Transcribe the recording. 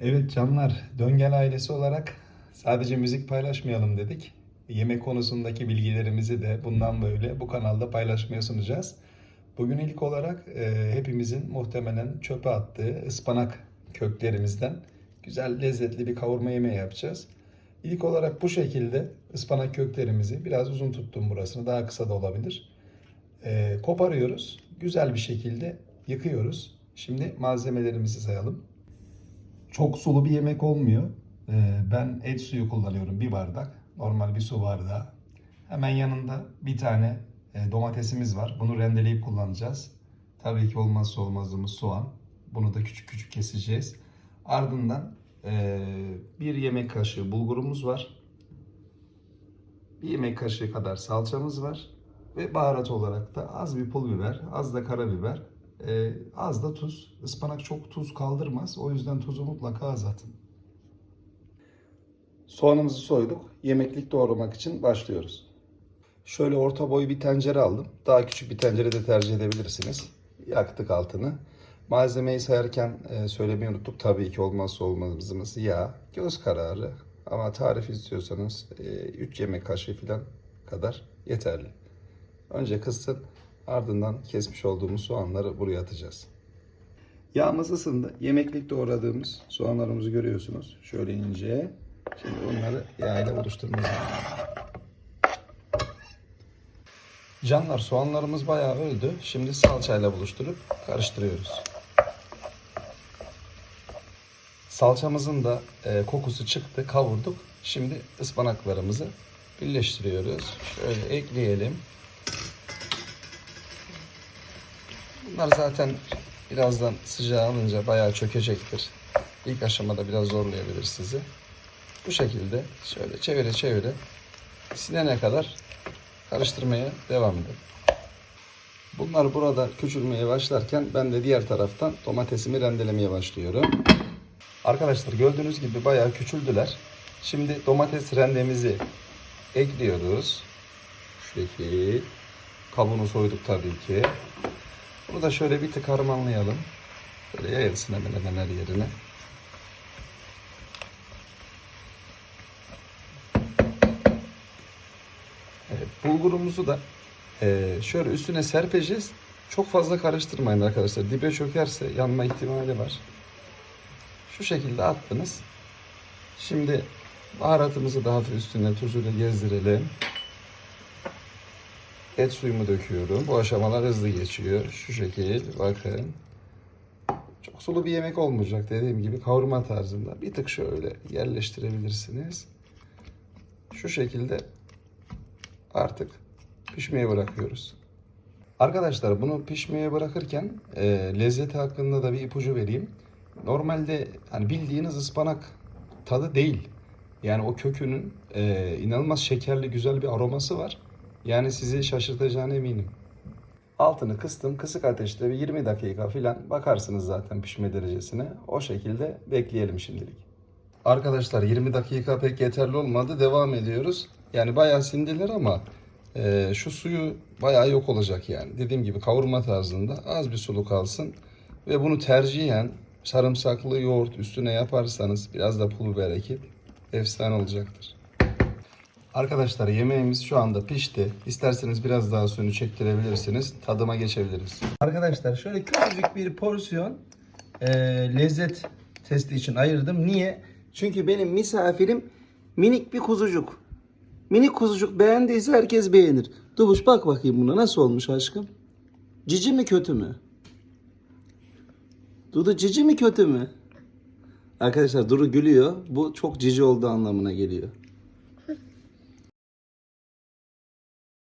Evet canlar, Döngel ailesi olarak sadece müzik paylaşmayalım dedik. Yemek konusundaki bilgilerimizi de bundan böyle bu kanalda paylaşmaya sunacağız. Bugün ilk olarak e, hepimizin muhtemelen çöpe attığı ıspanak köklerimizden güzel lezzetli bir kavurma yemeği yapacağız. İlk olarak bu şekilde ıspanak köklerimizi biraz uzun tuttum burasını daha kısa da olabilir. E, koparıyoruz. Güzel bir şekilde yıkıyoruz. Şimdi malzemelerimizi sayalım. Çok sulu bir yemek olmuyor. Ee, Ben et suyu kullanıyorum bir bardak. Normal bir su bardağı. Hemen yanında bir tane e, domatesimiz var. Bunu rendeleyip kullanacağız. Tabii ki olmazsa olmazımız soğan. Bunu da küçük küçük keseceğiz. Ardından e, bir yemek kaşığı bulgurumuz var. Bir yemek kaşığı kadar salçamız var. Ve baharat olarak da az bir pul biber, az da karabiber, ee, az da tuz. Ispanak çok tuz kaldırmaz. O yüzden tuzu mutlaka az atın. Soğanımızı soyduk. Yemeklik doğramak için başlıyoruz. Şöyle orta boy bir tencere aldım. Daha küçük bir tencere de tercih edebilirsiniz. Yaktık altını. Malzemeyi sayarken e, söylemeyi unuttuk. Tabii ki olmazsa olmazımız yağ, göz kararı. Ama tarif istiyorsanız 3 yemek kaşığı falan kadar yeterli. Önce kıssın ardından kesmiş olduğumuz soğanları buraya atacağız. Yağımız ısındı. Yemeklik doğradığımız soğanlarımızı görüyorsunuz. Şöyle ince. Şimdi onları yağ ile buluşturmaya zamanı. Canlar soğanlarımız bayağı öldü. Şimdi salçayla buluşturup karıştırıyoruz. Salçamızın da e, kokusu çıktı, kavurduk. Şimdi ıspanaklarımızı birleştiriyoruz. Şöyle ekleyelim. Bunlar zaten birazdan sıcağı alınca bayağı çökecektir. İlk aşamada biraz zorlayabilir sizi. Bu şekilde şöyle çevire çevire sinene kadar karıştırmaya devam edin. Bunlar burada küçülmeye başlarken ben de diğer taraftan domatesimi rendelemeye başlıyorum. Arkadaşlar gördüğünüz gibi bayağı küçüldüler. Şimdi domates rendemizi ekliyoruz. Şu şekil. Kabuğunu soyduk tabii ki. Bunu da şöyle bir tık harmanlayalım. Böyle yayılsın hemen hemen her yerine. Evet, bulgurumuzu da eee, şöyle üstüne serpeceğiz. Çok fazla karıştırmayın arkadaşlar. Dibe çökerse yanma ihtimali var. Şu şekilde attınız. Şimdi baharatımızı da hafif üstüne tuzuyla gezdirelim. Et suyumu döküyorum. Bu aşamalar hızlı geçiyor. Şu şekil bakın. Çok sulu bir yemek olmayacak dediğim gibi kavurma tarzında. Bir tık şöyle yerleştirebilirsiniz. Şu şekilde artık pişmeye bırakıyoruz. Arkadaşlar bunu pişmeye bırakırken e, lezzeti hakkında da bir ipucu vereyim. Normalde hani bildiğiniz ıspanak tadı değil. Yani o kökünün e, inanılmaz şekerli güzel bir aroması var. Yani sizi şaşırtacağına eminim. Altını kıstım. Kısık ateşte bir 20 dakika falan bakarsınız zaten pişme derecesine. O şekilde bekleyelim şimdilik. Arkadaşlar 20 dakika pek yeterli olmadı. Devam ediyoruz. Yani bayağı sindiler ama e, şu suyu bayağı yok olacak yani. Dediğim gibi kavurma tarzında az bir sulu kalsın. Ve bunu tercihen sarımsaklı yoğurt üstüne yaparsanız biraz da pul biber ekip efsane olacaktır. Arkadaşlar yemeğimiz şu anda pişti. İsterseniz biraz daha suyunu çektirebilirsiniz. Tadıma geçebiliriz. Arkadaşlar şöyle küçücük bir porsiyon e, lezzet testi için ayırdım. Niye? Çünkü benim misafirim minik bir kuzucuk. Minik kuzucuk beğendiyse herkes beğenir. Dubuş bak bakayım buna nasıl olmuş aşkım? Cici mi kötü mü? Dudu cici mi kötü mü? Arkadaşlar Duru gülüyor. Bu çok cici olduğu anlamına geliyor.